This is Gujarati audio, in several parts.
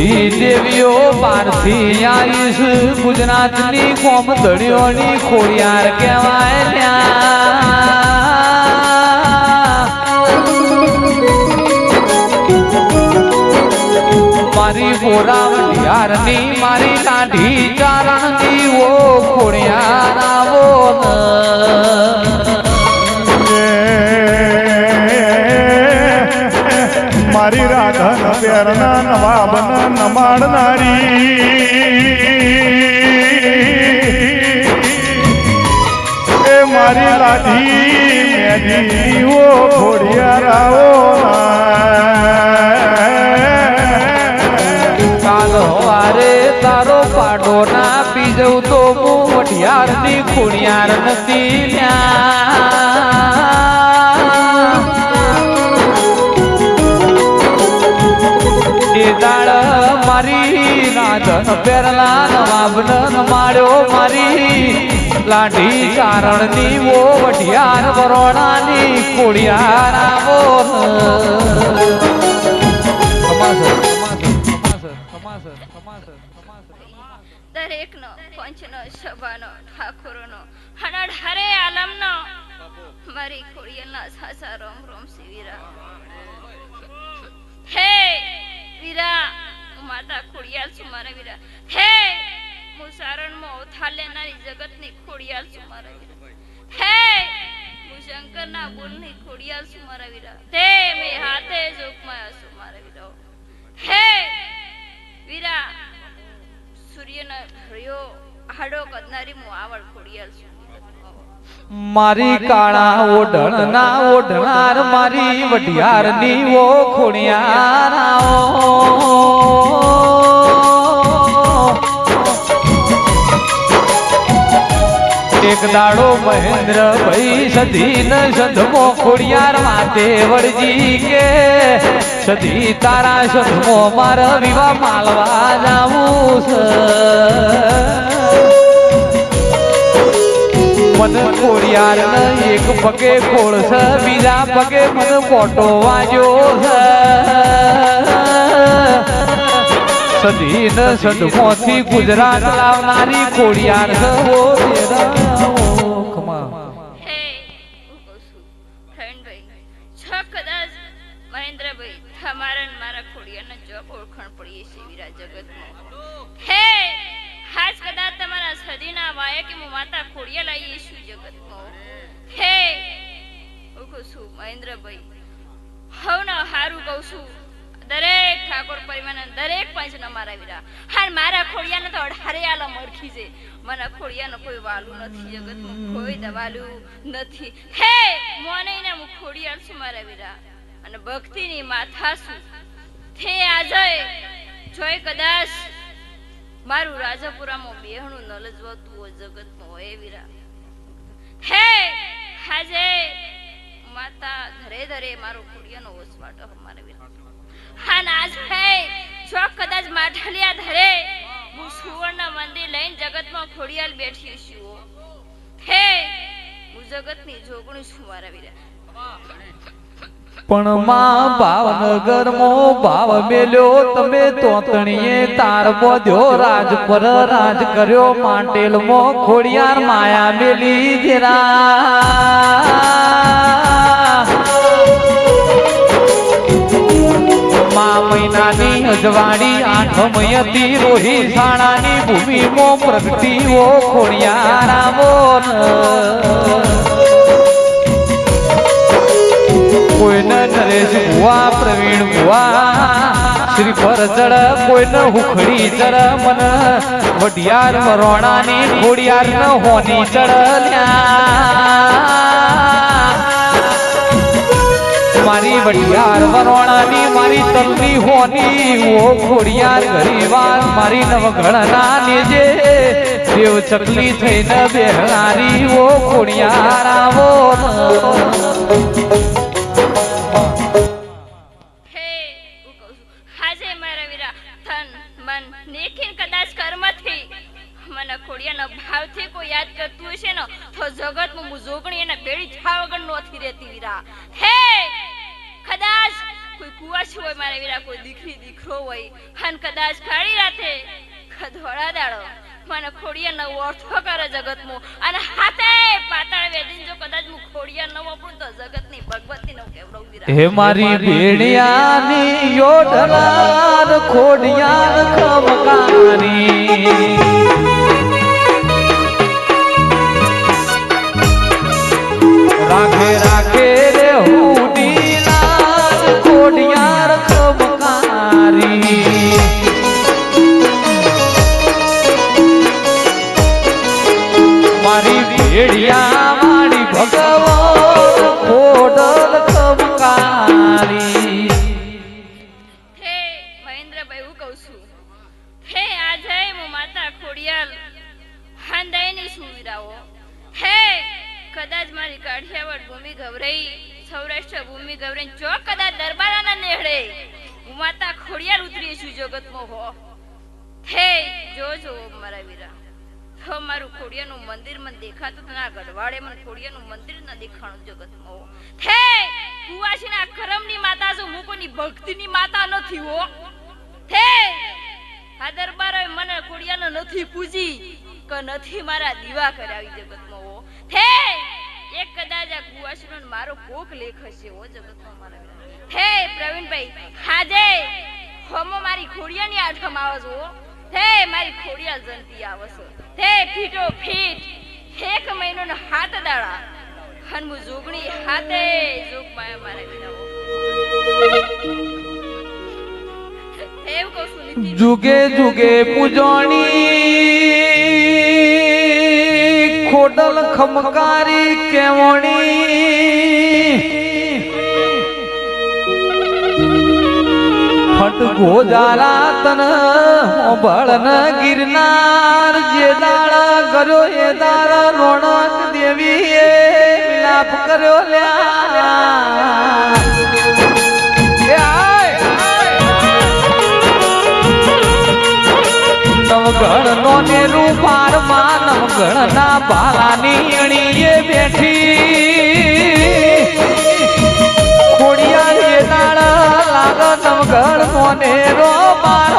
બધી દેવીઓ પારથી આવીશ. ગુજરાતની કોમ ધડીઓની ખોડિયાર કહેવાય ત્યાં. મારી બોરાવલિયારની મારી કાઢી ચારણની ઓ લાઠી ખોડિયારાઓ કાલ તારો પાડો ના પી જવું તો હું વઢિયારની ખોડિયાર નથી લ્યા. દાળ મારી રાધન પેરલા નવાબન માર્યો મારી લાઠી ચારણની વો વઢિયાર વરોણાની ખોડિયાર આવો દરેકનો, પંચનો, સભાનો, ઠાકોરનો હનડ હરે આલમનો, મારી ખોડિયલના સાસા રોમ રોમ હે વીરા માતા ખોડિયાલ છું મારા વીરા. હે હું સારણમાં અવતાર લેનારી જગતની ખોડિયાલ છું મારા હે! હું શંકરના બોલની ખોડિયાલ છું મારા વીરા. તે મેં હાથે જોગમાં છું મારા વીરા હે! વીરા સૂર્યના ઢળ્યો હાડો કદનારી હું આવડ ખોડિયાલ છું મારી કાળા ઓઢણ ના ઓઢનાર મારી વઢિયારની ઓ ખોડિયાર એક દાડો મહેન્દ્ર ભાઈ સધી ન સધમો ખોડિયાર માતે વળજી કે, સધી તારા સધમો માર વિવાહ માલવા જાવું મન ખોડિયાર એક પગે ખોળસ બીજા પગે મન મોટો વાજો સધી ન સદમોથી ગુજરાત લાવનારી ખોડિયાર ઓળખાણ છીએ વીરા જગતમાં. હે, હાજ કદાચ તમારા સદીના વાયે કે હું માતા ખોડિયા લાવીએ છું જગતમાં. હે, હું કહું મહેન્દ્રભાઈ, હવનો હારું કહું છું. દરેક ઠાકોર પરિવારના દરેક પંચને મારા વીરા. હાર મારા ખોડિયાને તો અઢારે આલો મરખી છે. મને ખોડિયાનો કોઈ વાલું નથી, જગતમાં કોઈ દવાલું નથી. હે મોને ને હું ખોડિયાર છું મારા વીરા. અને ભક્તિની માથા છું. આ આજે જોઈ કદાચ મારું રાજાપુરામાં બેહણું ન હોય, જગતમાં હોય વીરા. હે, હાજે માતા ધરે ધરે મારો કુડિયાનો ઓસવાટો અમારે વીરા. હા નાજ હે, જો કદાચ માઠલિયા ધરે, હું સુવર્ણ મંદિર લઈને જગતમાં ખોડિયાલ બેઠી છું હે. હું જગતની જોગણી છું મારા વીરા. પણ માં ભાવનગર મો ભાવ મેલ્યો. તમે તોતણીએ તાર બોધ્યો. રાજ પર રાજ કર્યો. માટેલ મો ખોડિયાર માયા મેલી જરા મા મહિનાની અજવાણી આઠમ હતી. રોહી સાણાની ભૂમિ મો પ્રગટીઓ ખોડિયાર આવો કોઈને નરેશ ભુવા, પ્રવીણ ભુવા, શ્રી પરચડ કોઈને હુખડી ચડ મન વઢિયાર મરોણાની ખોડિયાર ન હોની ચડલ્યા મારી વઢિયાર વરોણાની મારી તલની હોની, ઓ ખોડિયાર ગરીવાર મારી નવઘણના લેજે દેવ ચકલી થઈને બેહનારી, ઓ ખોડિયાર આવો. મને ખોડિયાના ભાવથી કોઈ યાદ કરતું હશે ને તો જગતમાં હું જોગણી એના બેડી છા વગર નોથી રહેતી વીરા. હે કદાચ કોઈ કુવાસી હોય મારે વીરા કોઈ દીકરી દીકરો હોય અને કદાચ કાળી રાતે ખધોળા દાડો મને ખોડિયા નવો અર્થો કરે જગતમાં. અને હાથે પાતાળ વેદીને જો કદાચ હું ખોડિયા ન પણ તો જગતની ભગવતી નો કેવડો વીરા. હે મારી ભેડિયાની યોઢલાર ખોડિયાર ખમકારી રાખે રાખે રે હુડીલાર ખોડિયાર ખમકારી મારી ભેડિયા મારી ભગવાન ખોડલ ખમકારી હે મહેન્દ્રભાઈ, હું કહું છું. હે આજે હું માતા ખોડિયાલ, હાંદાઈની સુવિધાઓ હે કદાચ મારી કાઠિયાવાડ ભૂમિ ગવરાઈ સૌરાષ્ટ્ર ભૂમિ ગવરાઈ જો કદાચ દરબારાના નેહડે હું માતા ખોડિયાર ઉતરી છું જગતમાં હો. હે જો જો મારા વીરા. તો મારું ખોડિયાનું મંદિર મને દેખાતું તો ના ગઢવાડે મને ખોડિયાનું મંદિર ના દેખાણું જગતમાં હો. હે કુવાસીના કરમની માતા છું, હું કોઈની ભક્તિની માતા નથી હો. હે આ દરબારોએ મને ખોડિયાને નથી પૂજી. કે નથી મારા દીવા કરાવી જગતમાં ઓ થે! એક કદાચ આ કુવાસીનો મારો કોક લેખ હશે ઓ જગતમાં મારા થે, પ્રવીણભાઈ હાજે હમો મારી ખોડિયાની આઠમ આવે છે થે, મારી ખોડિયા જંતી આવે હે ફીટો, ફીટ. એક મહિનો હાથ દાડા. હન હું જોગણી હાથે જોગ પાયા મારા વિના હો. એવું કહું જુગે જુગે પૂજોણી, ખોડલ ખમકારી કેવણી. ફટ ગોજારા તન ભળન ગિરનાર, જે દાળ કર્યો એ દાળ રોણક દેવીએ લાભ કર્યો લ્યા. નેરું પારમાં ગણના ના અણીએ બેઠી. ખોડિયા જે લાગ નવગણ નો નેરો પાર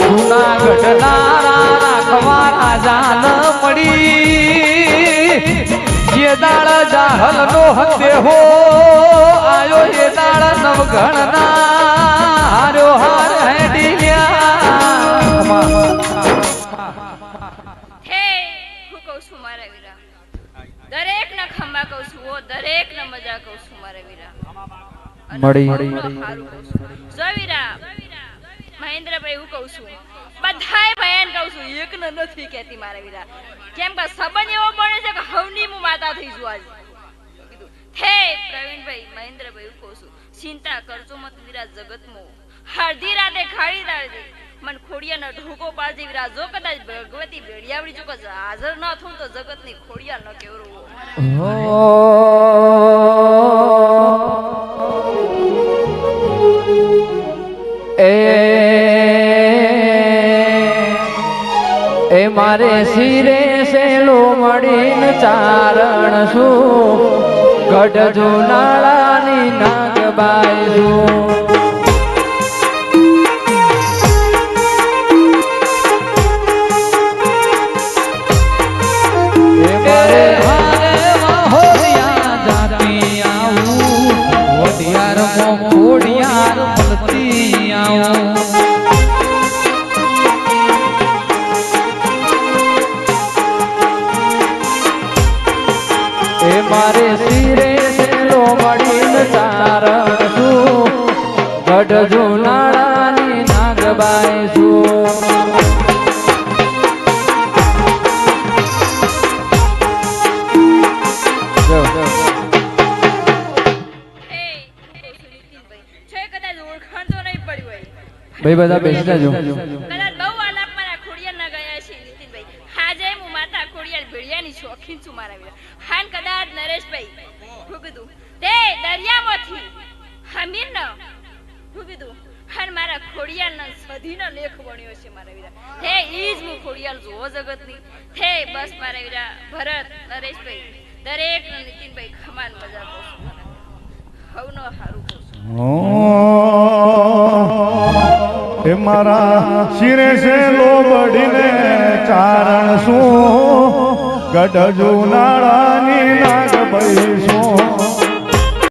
જુનાગઢ ના રાજા મળી. જે દાળ જાહલ નો હતે હો આયો એ દાળ નવગણ દરેક ને મજા કહું છું મારા વીરા. મળી. જો વીરા મહેન્દ્રભાઈ હું કહું છું. બધાય બહેન કહું છું એક ને નથી કહેતી મારા વીરા. કેમ કે સંબંધ એવો બને છે કે હવની હું માતા થઈ છું આજે. હે પ્રવીણભાઈ મહેન્દ્રભાઈ હું કહું છું ચિંતા કરજો મત વીરા જગતમાં. અડધી રાતે ખાડી ખોડિયાનો ઢોકો પાજી વીરા જો કદાચ ભગવતી ભેડિયાવડી જો કદાચ હાજર ન થઉં તો જગતની ખોડિયા ન કેવરું એ એ મારે શિરે સેલો મળીને ચારણ શું ગઢ નાગ નાગબાઈ શું ગઢ જુનાળાની નાગબાઈ છું ભાઈ બધા બેસી જાજો કદાચ બહુ આલાપ મારા ખોડિયાર ના ગયા છે નીતિનભાઈ. હાજે હું માતા ખોડિયાર ભેડિયાની શોખીન છું મારા હાન કદાચ નરેશભાઈ કીધું તે દરિયામાંથી હમીર ન હું હાન મારા ખોડિયાર ના સધીનો લેખ બન્યો છે મારા વીરા. હે ઈ જ હું ખોડિયાર જોવો જગતની. હે, બસ મારા વીરા, ભરત, નરેશભાઈ, દરેક નીતિનભાઈ ખમાન મજા છું હવનો હારું કહું છું મારા શિરે છે લોબડીને ચારણ શું? ગઢ જુનાળાની નાગભાઈ શું?